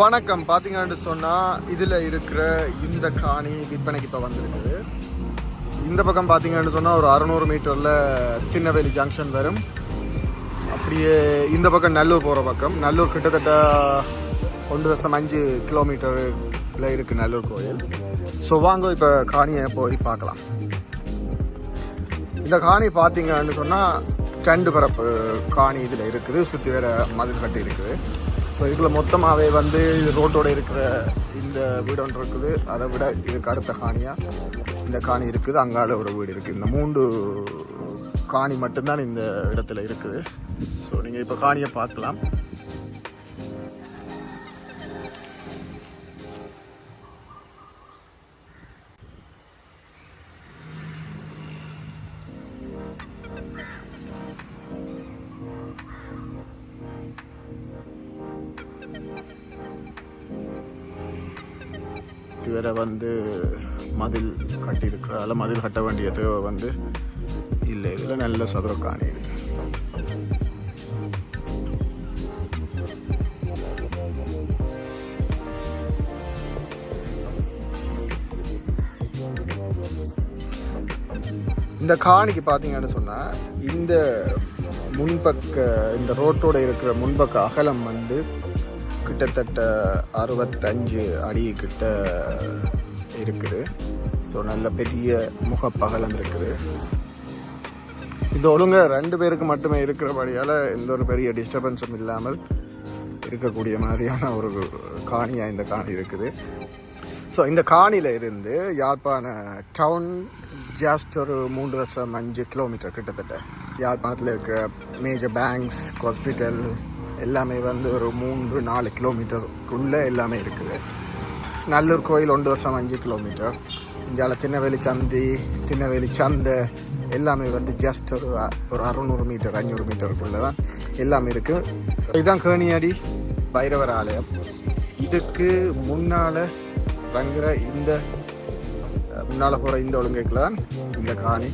வணக்கம். பார்த்தீங்கன்னு சொன்னால் இதில் இருக்கிற இந்த காணி விற்பனைக்கு இப்போ வந்திருக்குது. இந்த பக்கம் பார்த்தீங்கன்னு சொன்னால் ஒரு அறநூறு மீட்டரில் சின்னவேலி ஜங்ஷன் வரும். அப்படியே இந்த பக்கம் நல்லூர் போகிற பக்கம். நல்லூர் கிட்டத்தட்ட ஒன்று தசம் அஞ்சு கிலோமீட்டரில் இருக்குது நல்லூர் கோயில். ஸோ வாங்க இப்போ காணியை போய் பார்க்கலாம். இந்த காணி பார்த்தீங்கன்னு சொன்னால் ரெண்டு பரப்பு காணி இதில் இருக்குது. சுற்றி வேற மதில் கட்டி இருக்குது. ஸோ இதில் மொத்தமாகவே வந்து ரோட்டோடு இருக்கிற இந்த வீடு ஒன்று இருக்குது. அதை விட இதுக்கு அடுத்த காணியாக இந்த காணி இருக்குது. அங்கால ஒரு வீடு இருக்குது இந்த மூன்று காணி மட்டும்தான் இந்த இடத்துல இருக்குது. ஸோ நீங்கள் இப்போ காணியை பார்க்கலாம். இதுவரை வந்து மதில் கட்டியிருக்கிறதால மதில் கட்ட வேண்டிய தேவை வந்து இல்லை. இதில் நல்ல சதுர காணி இருக்குது இந்த காணிக்கு பார்த்தீங்கன்னு சொன்னால் இந்த முன்பக்க இந்த ரோட்டோட இருக்கிற முன்பக்க அகலம் வந்து கிட்டத்தட்ட அறுபத்தஞ்சு அடி கிட்ட இருக்குது. ஸோ நல்ல பெரிய முகப்பகலம் இருக்குது. இது ஒழுங்க ரெண்டு பேருக்கு மட்டுமே இருக்கிறபடியால் எந்த ஒரு பெரிய டிஸ்டர்பன்ஸும் இல்லாமல் இருக்கக்கூடிய மாதிரியான ஒரு காணியாக இந்த காணி இருக்குது. ஸோ இந்த காணியில் இருந்து யாழ்ப்பாண டவுன் ஜஸ்ட் ஒரு மூன்று வருஷம் அஞ்சு கிலோமீட்டர் கிட்டத்தட்ட யாழ்ப்பாணத்தில் இருக்கிற மேஜர் பேங்க்ஸ் ஹாஸ்பிட்டல் எல்லாமே வந்து ஒரு மூன்று நாலு கிலோமீட்டருக்குள்ளே எல்லாமே இருக்குது. நல்லூர் கோயில் ஒன்று வருஷம் அஞ்சு கிலோமீட்டர் இந்தியால திண்ணவேலி சந்தி திண்ணவேலி சந்தை எல்லாமே வந்து ஜஸ்ட் ஒரு ஒரு அறுநூறு மீட்டர் அஞ்சூறு மீட்டருக்குள்ளே தான் எல்லாமே இருக்குது இதுதான் கேணியாடி பைரவர் ஆலயம் இதுக்கு முன்னால் தங்குற இந்த முன்னால் போகிற இந்த ஒழுங்கைக்குள்ள தான் இந்த காணி.